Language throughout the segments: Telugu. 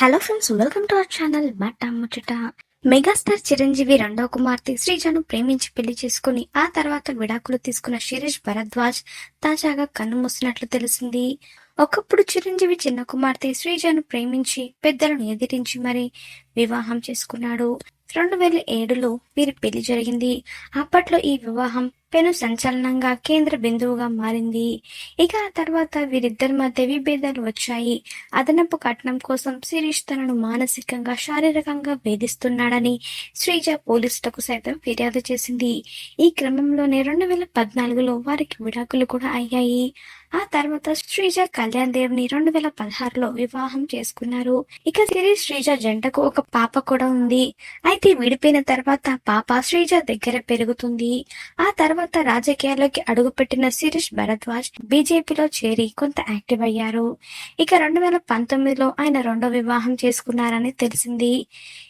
Hello friends welcome to our channel మాట ముచ్చట మెగాస్టార్ చిరంజీవి రెండవ కుమార్తె శ్రీజను ప్రేమించి పెళ్ళి చేసుకుని ఆ తర్వాత విడాకులు తీసుకున్న శిరీష్ భరద్వాజ్ తాజాగా కన్ను మూసినట్లు తెలిసింది. ఒకప్పుడు చిరంజీవి చిన్న కుమార్తె శ్రీజను ప్రేమించి పెద్దలను ఎదిరించి మరి వివాహం చేసుకున్నాడు. రెండు వేల ఏడులో వీరి పెళ్ళి జరిగింది. అప్పట్లో ఈ వివాహం పెను సంచలనంగా కేంద్ర బిందువుగా మారింది. ఇక ఆ తర్వాత వీరిద్దరి మధ్య విభేదాలు వచ్చాయి. అదనపు కట్నం కోసం శిరీష్ తనను మానసికంగా శారీరకంగా వేధిస్తున్నాడని శ్రీజ పోలీసులకు సైతం ఫిర్యాదు చేసింది. ఈ క్రమంలోనే రెండు వేల పద్నాలుగులో వారికి విడాకులు కూడా అయ్యాయి. ఆ తర్వాత శ్రీజ కళ్యాణ్ దేవ్ని రెండు వేల పదహారులో వివాహం చేసుకున్నారు. ఇక శిరీష్ శ్రీజ జంటకు ఒక పాప కూడా ఉంది. అయితే విడిపోయిన తర్వాత పాప శ్రీజ దగ్గర పెరుగుతుంది. ఆ తర్వాత రాజకీయాల్లోకి అడుగుపెట్టిన శిరీష్ భరద్వాజ్ బీజేపీలో చేరి కొంత యాక్టివ్ అయ్యారు. ఇక రెండు వేల పంతొమ్మిదిలో ఆయన రెండో వివాహం చేసుకున్నారని తెలిసింది.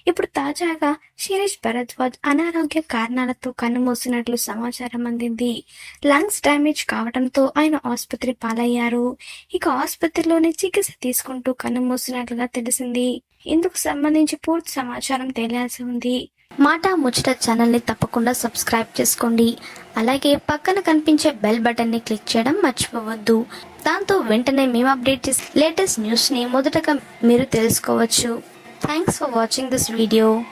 ఇప్పుడు తాజాగా శిరీష్ భరద్వాజ్ అనారోగ్య కారణాలతో కన్నుమూసినట్లు సమాచారం అందింది. లంగ్స్ డ్యామేజ్ కావడంతో ఆయన ఆసుపత్రి పాలయ్యారు. ఇక ఆసుపత్రిలోనే చికిత్స తీసుకుంటూ కన్నుమూసినట్లుగా తెలిసింది. ఇందుకు సంబంధించి పూర్తి సమాచారం తెలియాల్సి ఉంది. మాట ముచ్చట ఛానల్ని తప్పకుండా సబ్స్క్రైబ్ చేసుకోండి. అలాగే పక్కన కనిపించే బెల్ బటన్ని క్లిక్ చేయడం మర్చిపోవద్దు. దాంతో వెంటనే మేము అప్డేట్ చేసే లేటెస్ట్ న్యూస్ని మొదటగా మీరు తెలుసుకోవచ్చు. Thanks for watching this video